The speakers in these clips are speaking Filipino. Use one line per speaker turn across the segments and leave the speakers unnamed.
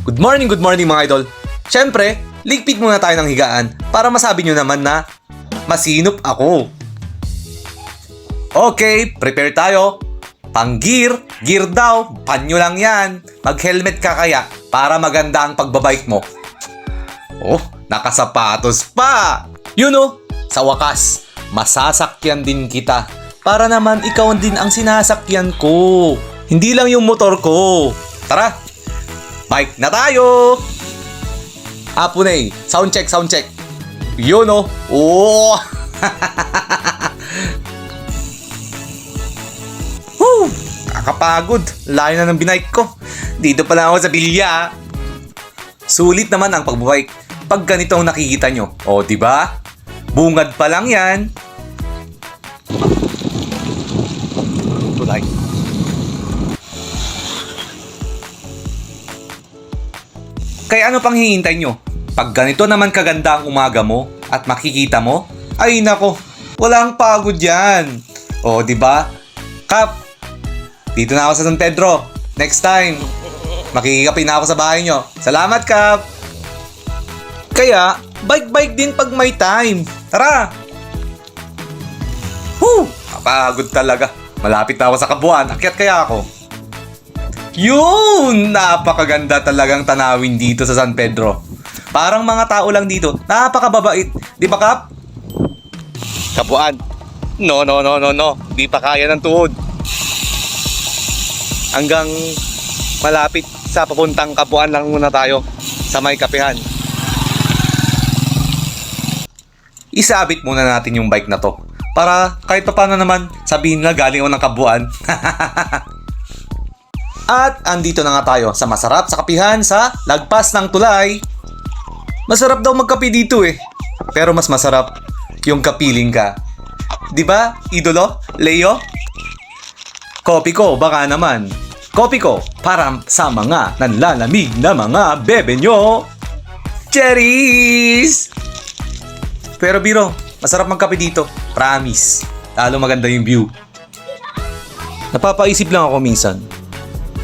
Good morning, good morning mga idol. Siyempre, ligpit muna tayo ng higaan para masabi nyo naman na masinop ako. Okay, prepare tayo. Pang gear, gear daw, panyo lang yan. Mag-helmet ka kaya para maganda ang pagbabike mo. Oh, nakasapatos pa! Yun oh, sa wakas, masasakyan din kita. Para naman ikaw din ang sinasakyan ko. Hindi lang yung motor ko. Tara, bike na tayo! Apunay, sound check, sound check. Yun oh. Oh! Woo! Kakapagod. Layo na ng binike ko. Dito pa lang ako sa bilya. Sulit naman ang pagbabike pag ganito ang nakikita nyo. O, di ba? Bungad pa lang yan. Kaya ano pang hihintay nyo? Pag ganito naman kaganda ang umaga mo at makikita mo, ay nako, walang pagod yan. O, di ba? Kap, dito na ako sa San Pedro. Next time, makikikapi na ako sa bahay nyo. Salamat, Kap! Kaya, bike-bike din pag may time. Tara! Whew! Kapagod talaga. Malapit na ako sa kabuuan. Akyat kaya ako. Yun! Napakaganda talagang tanawin dito sa San Pedro. Parang mga tao lang dito. Napakababait. Di ba, Kap? Kabuuan. No, no, no, no, no. Di pa kaya ng tuhod. Hanggang malapit sa papuntang Kabuuan lang muna tayo sa may kapehan. Isabit muna natin yung bike na to. Para kahit pa paano naman sabihin na galing ako ng Kabuuan. At andito na nga tayo sa masarap sa kapihan sa Lagpas ng Tulay. Masarap daw magkape dito eh. Pero mas masarap yung kapiling ka. 'Di ba, idolo? Leo? Kopi ko, baka naman. Kopi ko para sa mga nanlalamig na mga bebe nyo. Cherries! Pero biro, masarap magkape dito. Promise. Lalo maganda yung view. Napapaisip lang ako minsan.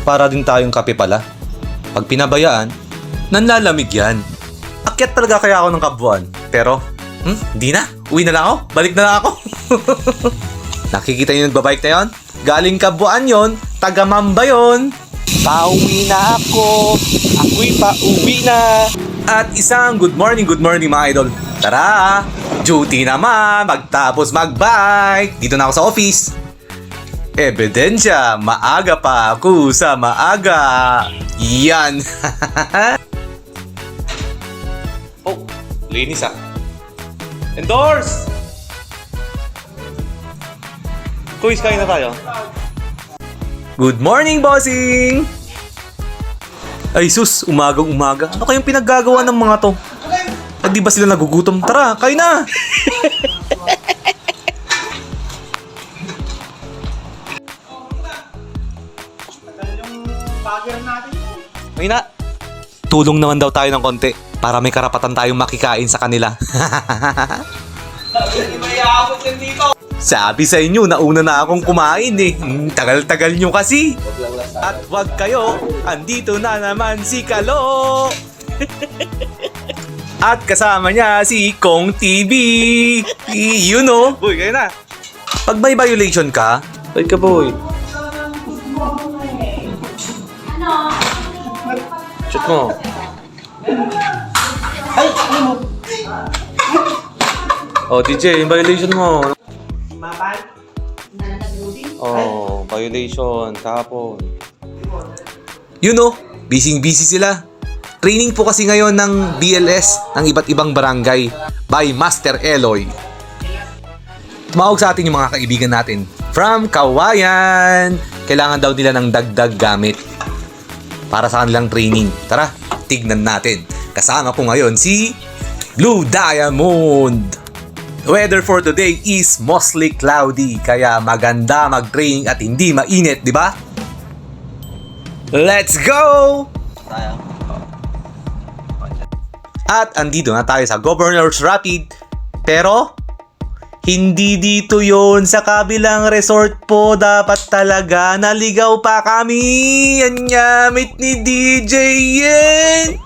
Para din tayong kape pala. Pag pinabayaan, nanlalamig yan. Akyat talaga kaya ako ng kabuan. Pero, hmm, hindi na. Uwi na lang ako. Balik na lang ako. Nakikita niyo nagbabike na yon? Galing kabuan yon, taga Mamba yon. Pauwi na ako, ako'y pauwi na. At isang good morning, good morning mga idol. Tara, duty naman, magtapos magbike. Dito na ako sa office. Ebidensya, maaga pa ako sa maaga. Yan. oh, linis ah. Endorse! Kuis, kain na tayo. Good morning, bossing! Ay sus, umagang umaga. Ano kayong pinaggagawa ng mga to? At di ba sila nagugutom? Tara, kain na! May na. Tulong naman daw tayo ng konti para may karapatan tayong makikain sa kanila. Sabi sa inyo, nauna na akong kumain eh. Hmm, Tagal-tagal nyo kasi. At wag kayo, andito na naman si Kalo. At kasama niya si Kong TV. You know. Boy, kayo na. Pag may violation ka, wait ka boy. Shoot mo. Oh, DJ, yung violation mo. Oh, violation kahapon. You know, busy-busy sila. Training po kasi ngayon ng BLS ng iba't ibang barangay by Master Eloy. Tumawag sa atin yung mga kaibigan natin from Kawayan. Kailangan daw nila ng dagdag gamit para sa kanilang training. Tara, tignan natin. Kasama ko ngayon si Blue Diamond. Weather for today is mostly cloudy, kaya maganda mag-training at hindi mainit, di ba? Let's go! At andito na tayo sa Governor's Rapid, pero Hindi dito yon sa kabilang resort po dapat talaga naligaw pa kami. Yan nga, meet ni DJ Yen.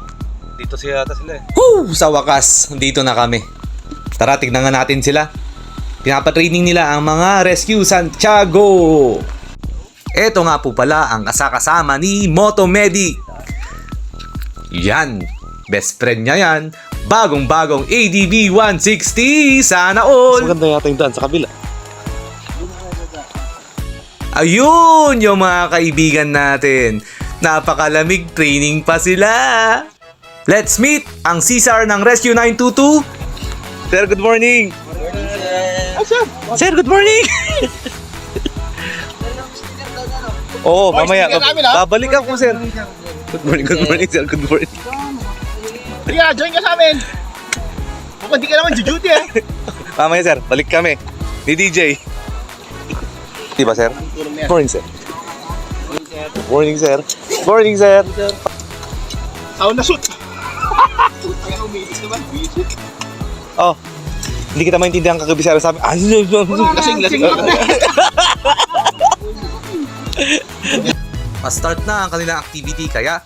Dito siya yata sila eh.
Woo! Sa wakas, dito na kami. Tara, tignan nga natin sila. Pinapatraining nila ang mga Rescue Santiago. Ito nga po pala ang kasakasama ni Moto Medic. Yan, best friend niya yan. Bagong-bagong ADB 160. Sana all.
Mas maganda yata yung daan sa kabila.
Ayun, yung mga kaibigan natin. Napakalamig training pa sila. Let's meet ang Caesar ng Rescue 922.
Sir, good morning! Sir, good morning! Oo, oh, mamaya.
namin, ah.
Babalik ako, sir. Good morning, good morning, sir. Good morning.
Sige, join ka sa amin. Kung hindi ka naman duty eh.
Mamaya, sir. Balik kami. Ni DJ. Diba, sir? Morning, sir. Morning, sir. Morning, sir.
Sound na shoot. Ina, umiitis naman. Visit.
Oh, hindi kita maintindihan kagabi sir. Sabi, ah,
Lasing, lasing.
Pa-start na ang kanilang activity kaya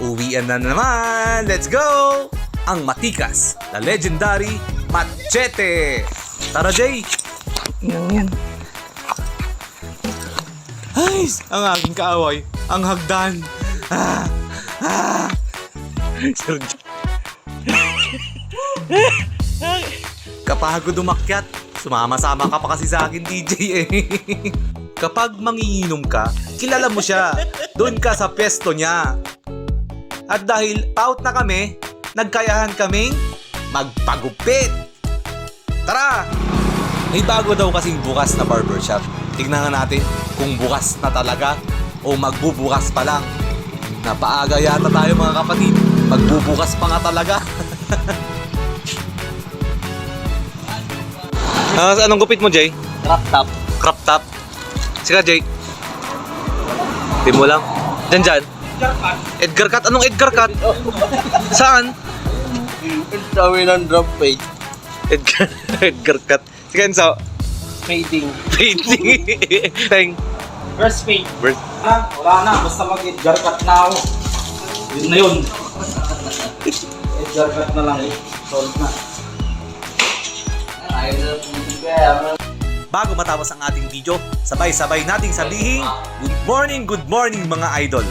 uwian na naman. Let's go! Ang matikas, the legendary Machete. Tara, Jay! Yan, yan. Ay, ang aking kaaway, ang hagdan. Ah, ah.
Sir,
Kapagod umakyat, sumama-sama ka pa kasi sa akin, DJ eh. Kapag mangiinom ka, kilala mo siya. Doon ka sa pesto niya. At dahil out na kami, nagkayahan kaming magpagupit. Tara! May bago daw kasing bukas na barbershop. Tignan nga natin kung bukas na talaga o magbubukas pa lang. Napaaga yata tayo mga kapatid. Magbubukas pa nga talaga.
Ah, anong gupit mo, Jay?
Crop top.
Crop top. Sika, Jay. Di mo lang. Diyan, dyan. Edgar Cut. Anong Edgar Cut? Saan?
Sabi ng drop page.
Edgar, Edgar Cut. Sika, Enzo.
Fading.
Painting. Teng.
First fade.
Bird.
Ah, wala na. Basta mag-edgar cut na ako. Yun na yun. edgar cut na lang eh. Solve na.
Bago matapos ang ating video, sabay-sabay nating sabihin, Good morning, good morning mga idol!